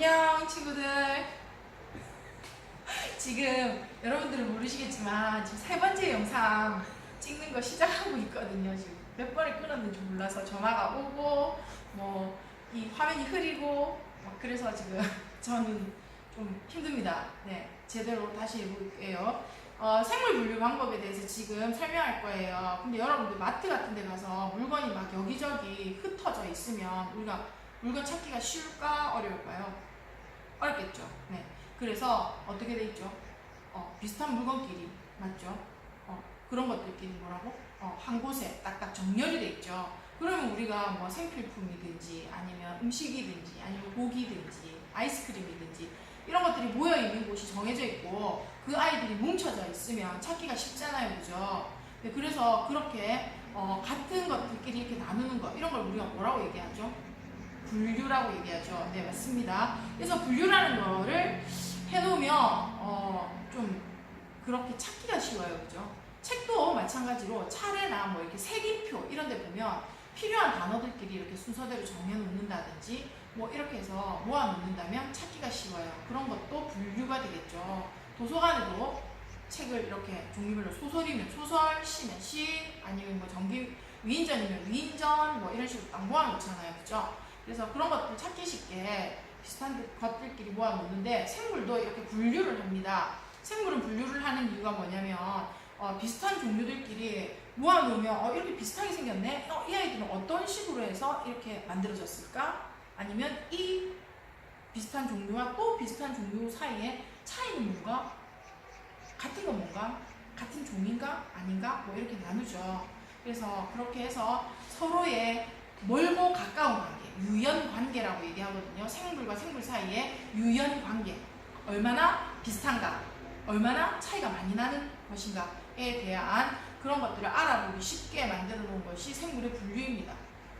안녕 친구들. 지금 여러분들은 모르시겠지만 지금 세 번째 영상 찍는 거 시작하고 있거든요. 지금 몇 번을 끊었는지 몰라서 전화가 오고 뭐 이 화면이 흐리고 막 그래서 지금 저는 좀 힘듭니다. 네, 제대로 다시 해볼게요. 어, 생물 분류 방법에 대해서 지금 설명할 거예요. 근데 여러분들 마트 같은 데 가서 물건이 막 여기저기 흩어져 있으면 우리가 물건 찾기가 쉬울까 어려울까요? 어렵겠죠. 네. 그래서 어떻게 돼 있죠? 어, 비슷한 물건끼리 맞죠? 어, 그런 것들끼리 뭐라고? 어, 한 곳에 딱딱 정렬이 돼 있죠. 그러면 우리가 뭐 생필품이든지 아니면 음식이든지 아니면 고기든지 아이스크림이든지 이런 것들이 모여 있는 곳이 정해져 있고 그 아이들이 뭉쳐져 있으면 찾기가 쉽잖아요, 그죠? 네, 그래서 그렇게 어, 같은 것들끼리 이렇게 나누는 거 이런 걸 우리가 뭐라고 얘기하죠? 분류라고 얘기하죠. 네, 맞습니다. 그래서 분류라는 거를 해놓으면 어, 좀 그렇게 찾기가 쉬워요, 그죠? 책도 마찬가지로 차례나 뭐 이렇게 색임표 이런 데 보면 필요한 단어들끼리 이렇게 순서대로 정해 놓는다든지 뭐 이렇게 해서 모아 놓는다면 찾기가 쉬워요. 그런 것도 분류가 되겠죠. 도서관에도 책을 이렇게 종류별로 소설이면 소설, 시면 시, 아니면 뭐 정기 위인전이면 위인전 뭐 이런 식으로 딱 모아 놓잖아요. 그죠? 그래서 그런 것들 찾기 쉽게 비슷한 것들끼리 모아 놓는데 생물도 이렇게 분류를 합니다. 생물은 분류를 하는 이유가 뭐냐면 어, 비슷한 종류들끼리 모아놓으면 어, 이렇게 비슷하게 생겼네. 어, 이 아이들은 어떤 식으로 해서 이렇게 만들어졌을까? 아니면 이 비슷한 종류와 또 비슷한 종류 사이에 차이는 뭔가? 같은 건 뭔가? 같은 종인가? 아닌가? 뭐 이렇게 나누죠. 그래서 그렇게 해서 서로의 멀고 가까운 관계, 유연 관계라고 얘기하거든요. 생물과 생물 사이의 유연 관계. 얼마나 비슷한가? 얼마나 차이가 많이 나는 것인가에 대한 그런 것들을 알아보기 쉽게 만들어 놓은 것이 생물의 분류입니다.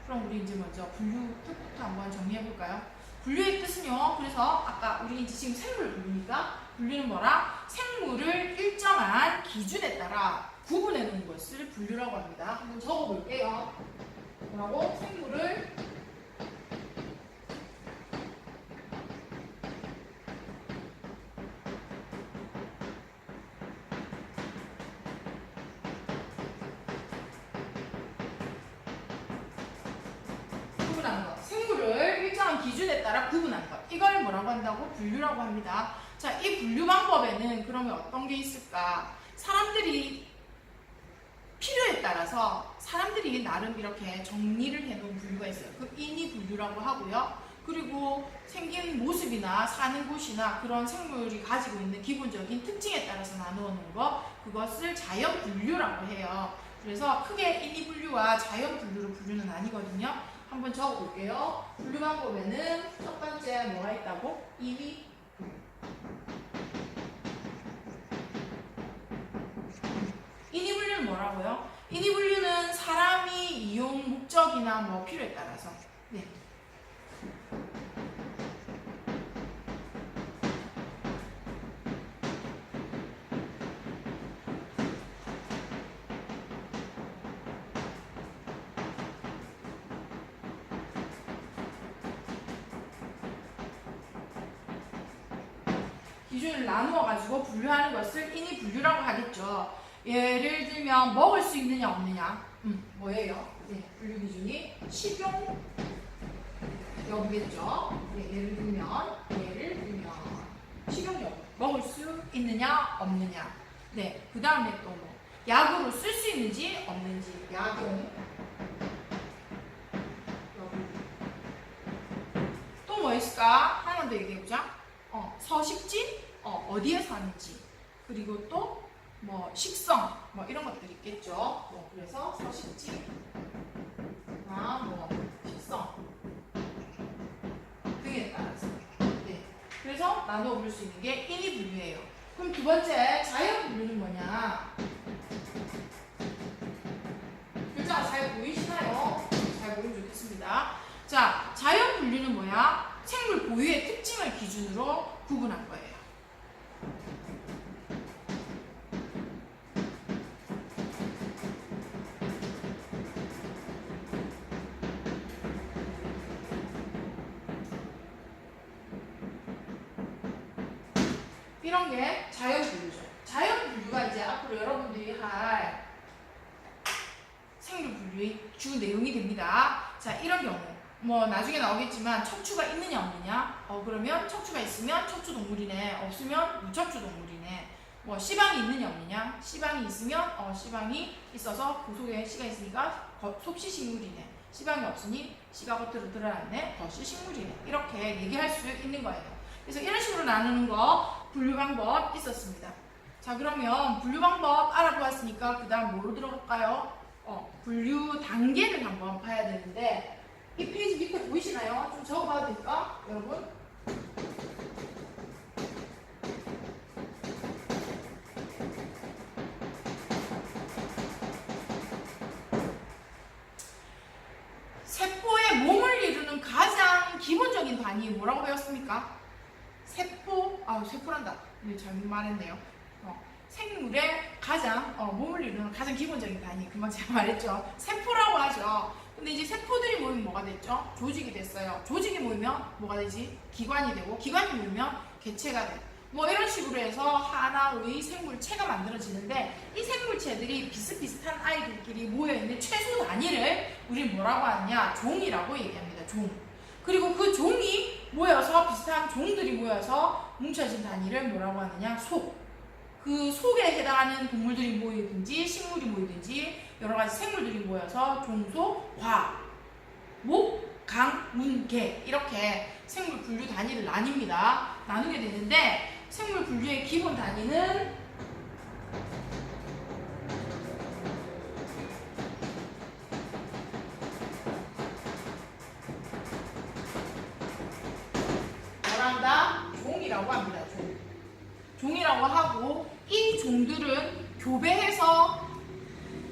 그럼 우리 이제 먼저 분류 뜻부터 한번 정리해 볼까요? 분류의 뜻은요. 그래서 아까 우리 이제 지금 생물 분류니까 분류는 뭐라? 생물을 일정한 기준에 따라 구분해 놓은 것을 분류라고 합니다. 한번 적어 볼게요. 뭐라고? 생물을 구분하는 것. 생물을 일정한 기준에 따라 구분하는 것. 이걸 뭐라고 한다고? 분류라고 합니다. 자, 이 분류 방법에는 그러면 어떤 게 있을까? 사람들이 필요에 따라서 사람들이 나름 이렇게 정리를 해놓은 분류가 있어요. 그 인이 분류라고 하고요. 그리고 생긴 모습이나 사는 곳이나 그런 생물이 가지고 있는 기본적인 특징에 따라서 나누어 놓은 거, 그것을 자연 분류라고 해요. 그래서 크게 인이 분류와 자연 분류로 분류는 아니거든요. 한번 적어볼게요. 분류 방법에는 첫 번째 뭐가 있다고? 인이 인이 분류는 뭐라고요? 인이 분류는 사람이 이용 목적이나 뭐 필요에 따라서 네. 기준을 나누어 가지고 분류하는 것을 인이 분류라고 하겠죠. 예를 들면 먹을 수 있느냐 없느냐. 음, 뭐예요? 네, 분류 기준이 식용 여부겠죠. 네, 예를 들면 예를 들면 식용용 먹을 수 있느냐 없느냐. 네, 그 다음에 또 뭐 약으로 쓸 수 있는지 없는지 약용 여부. 또뭐 있을까? 하나 더 얘기해보자. 어, 서식지, 어, 어디에 사는지, 그리고 또 뭐 식성, 뭐 이런 것들이 있겠죠. 뭐 그래서 서식지, 아, 뭐 식성 등에 따라서. 네. 그래서 나누어 볼수 있는 게 인이 분류예요. 그럼 두 번째 자연 분류는 뭐냐? 글자가 잘 보이시나요? 잘 보이면 좋겠습니다. 자, 자연 분류는 뭐야? 생물 고유의 특징을 기준으로 구분한 거예요. 이런 게 자연 분류죠. 자연 분류가 이제 앞으로 여러분들이 할 생물 분류의 주 내용이 됩니다. 자, 이런 경우 뭐 나중에 나오겠지만 척추가 있느냐 없느냐? 어 그러면 척추가 있으면 척추 동물이네. 없으면 무척추 동물이네. 뭐 시방이 있느냐 없느냐? 시방이 있으면 어 시방이 있어서 그 속에 씨가 있으니까 거- 속시 식물이네. 시방이 없으니 씨가 겉으로 드러났네. 겉시 식물이네. 이렇게 얘기할 수 있는 거예요. 그래서 이런 식으로 나누는 거 분류 방법 있었습니다. 자 그러면 분류 방법 알아보았으니까 그 다음 뭐로 들어갈까요? 어, 분류 단계를 한번 봐야 되는데 이 페이지 밑에 보이시나요? 좀 적어봐도 될까? 여러분? 세포의 몸을 이루는 가장 기본적인 단위 뭐라고 배웠습니까? 아. 네, 잘못 말했네요. 어, 생물의 가장 어, 몸을 이루는 가장 기본적인 단위 금방 제가 말했죠. 세포라고 하죠. 근데 이제 세포들이 모이면 뭐가 됐죠? 조직이 됐어요. 조직이 모이면 뭐가 되지? 기관이 되고 기관이 모이면 개체가 돼. 뭐 이런 식으로 해서 하나의 생물체가 만들어지는데 이 생물체들이 비슷비슷한 아이들끼리 모여있는 최소 단위를 우리 뭐라고 하느냐? 종이라고 얘기합니다. 종. 그리고 그 종이 모여서 비슷한 종들이 모여서 뭉쳐진 단위를 뭐라고 하느냐? 속. 그 속에 해당하는 동물들이 모이든지 식물이 모이든지 여러 가지 생물들이 모여서 종속, 과, 목, 강, 문, 개 이렇게 생물 분류 단위를 나뉩니다. 나누게 되는데 생물 분류의 기본 단위는 뭐란다? 종이라고 합니다. 종. 종이라고 하고 이 종들은 교배해서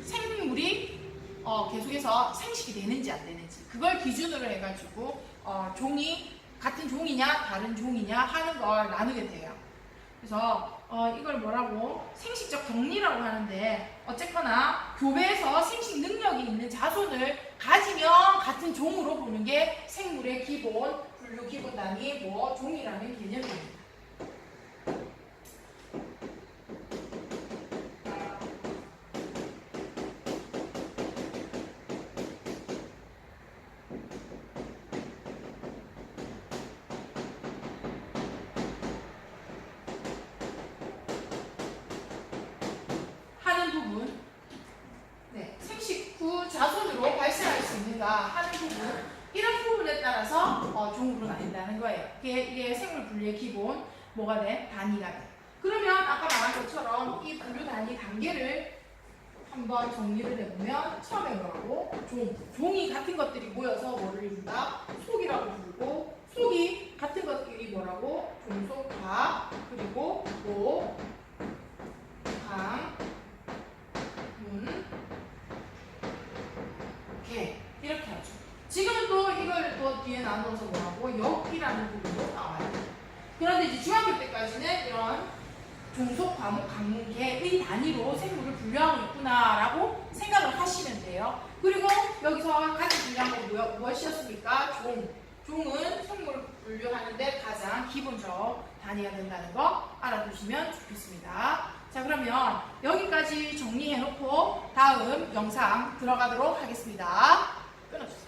생물이 어, 계속해서 생식이 되는지 안 되는지 그걸 기준으로 해가지고 어, 종이 같은 종이냐 다른 종이냐 하는 걸 나누게 돼요. 그래서 어, 이걸 뭐라고 생식적 격리라고 하는데 어쨌거나 교배에서 생식 능력이 있는 자손을 가지면 같은 종으로 보는 게 생물의 기본 분류 기본 단위 뭐 종이라는 개념입니다. 하는 부분, 네, 생식 후 자손으로 발생할 수 있는가 하는 부분, 이런 부분에 종으로 나뉜다는 거예요. 이게, 이게 생물 분류의 기본 뭐가 돼? 단위가 돼. 그러면 아까 말한 것처럼 이 분류 단위 단계를 한번 정리를 해보면 처음에 뭐라고? 종. 종이 같은 것들이 모여서 뭐를 이룬다? 속이라고 부르고 속이 같은 것들이 뭐라고? 종속과 그리고 목, 강, 문, 개 이렇게 하죠. 지금은 또 이걸 또 뒤에 나눠서 뭐하고 역이라는 부분도 나와요. 그런데 이제 중학교 때까지는 이런 종속, 과목, 강문, 개의 단위로 생물을 분류하고 있구나라고 생각을 하시면 돼요. 그리고 여기서 가장 중요한 건 무엇이었습니까? 종. 종은 생물을 분류하는데 가장 기본적 단위가 된다는 거 알아두시면 좋겠습니다. 자 그러면 여기까지 정리해놓고 다음 영상 들어가도록 하겠습니다. 끊어주세요.